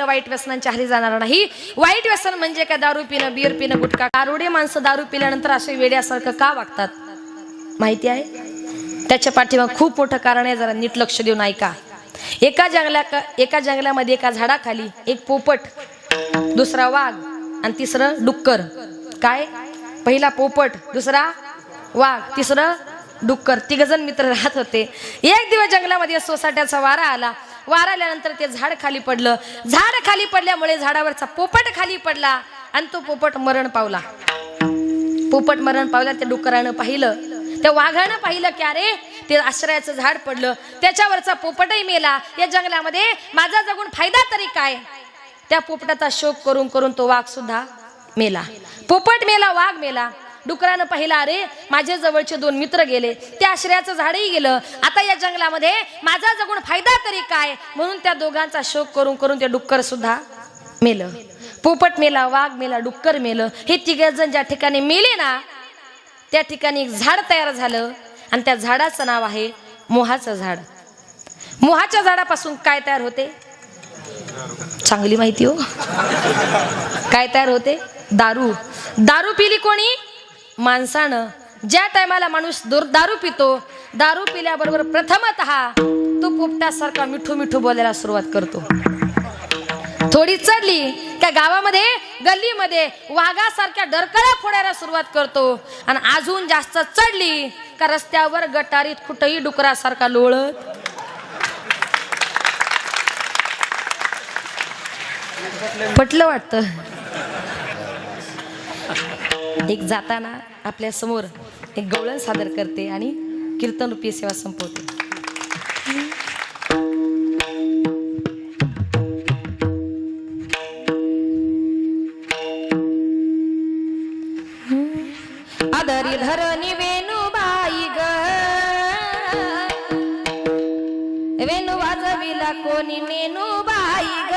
वाईट व्यसनांच्या हारी जाणार नाही. वाईट व्यसन म्हणजे काय? दारू पिणं बियर पिणं गुटखा. कारुडे माणसं दारू पिल्यानंतर असे वेड्यासारखं का वागतात? माहिती आहे? त्याच्या पाठीमाग खूप मोठं कारण आहे. जरा नीट लक्ष देऊन ऐका. एका जंगला एका जंगलामध्ये एका झाडाखाली एक पोपट दुसरा वाघ आणि तिसरं डुक्कर. काय? पहिला पोपट दुसरा वाघ तिसरं डुक्कर. तिघजण मित्र राहत होते. एक दिवस जंगलामध्ये सोसाट्याचा वारा आला. वार आल्यानंतर ते झाड खाली पडलं. झाड खाली पडल्यामुळे झाडावरचा पोपट खाली पडला आणि तो पोपट मरण पावला. पोपट मरण पावला त्या डुकरानं पाहिलं. त्या वाघानं पाहिलं की अरे ते आश्रयाचं झाड पडलं. त्याच्यावरचा पोपटही मेला. या जंगलामध्ये माझा जगून फायदा तरी काय? त्या पोपटाचा शोक करून करून तो वाघ सुद्धा मेला. पोपट मेला वाघ मेला. डुकरानं पाहिलं अरे माझ्या जवळचे दोन मित्र गेले. त्या आश्रयाचं झाडही गेलं. आता या जंगलामध्ये माझा जगून फायदा तरी काय? म्हणून त्या दोघांचा शोक करून करून ते डुक्कर सुद्धा मेलं. पोपट मेला वाघ मेला डुक्कर मेलं. हे तिघ जण ज्या ठिकाणी मेले ना त्या ठिकाणी एक झाड तयार झालं आणि त्या झाडाचं नाव आहे मोहाचं झाड. मोहाच्या झाडापासून काय तयार होते? चांगली माहिती हो. काय तयार होते? दारू. दारू पिली कोणी? माणसानं ज्या टायमाला माणूस दारू पितो दारू पिल्याबरोबर प्रथमत तो पोपटासारखा मिठू मिठू बोलायला सुरुवात करतो. थोडी चढली त्या गावामध्ये गल्लीमध्ये वाघासारख्या डरकळ्या फोडायला सुरुवात करतो. आणि अजून जास्त चढली का रस्त्यावर गटारीत कुठंही डुकरासारखा लोळत. पटलं वाटतं. एक जाताना आपल्यासमोर एक गवळण सादर करते आणि कीर्तन रूपी सेवा संपवते. आदरी धरणी वेणूबाई ग. वेणू वाजविला कोणी मेनूबाई ग.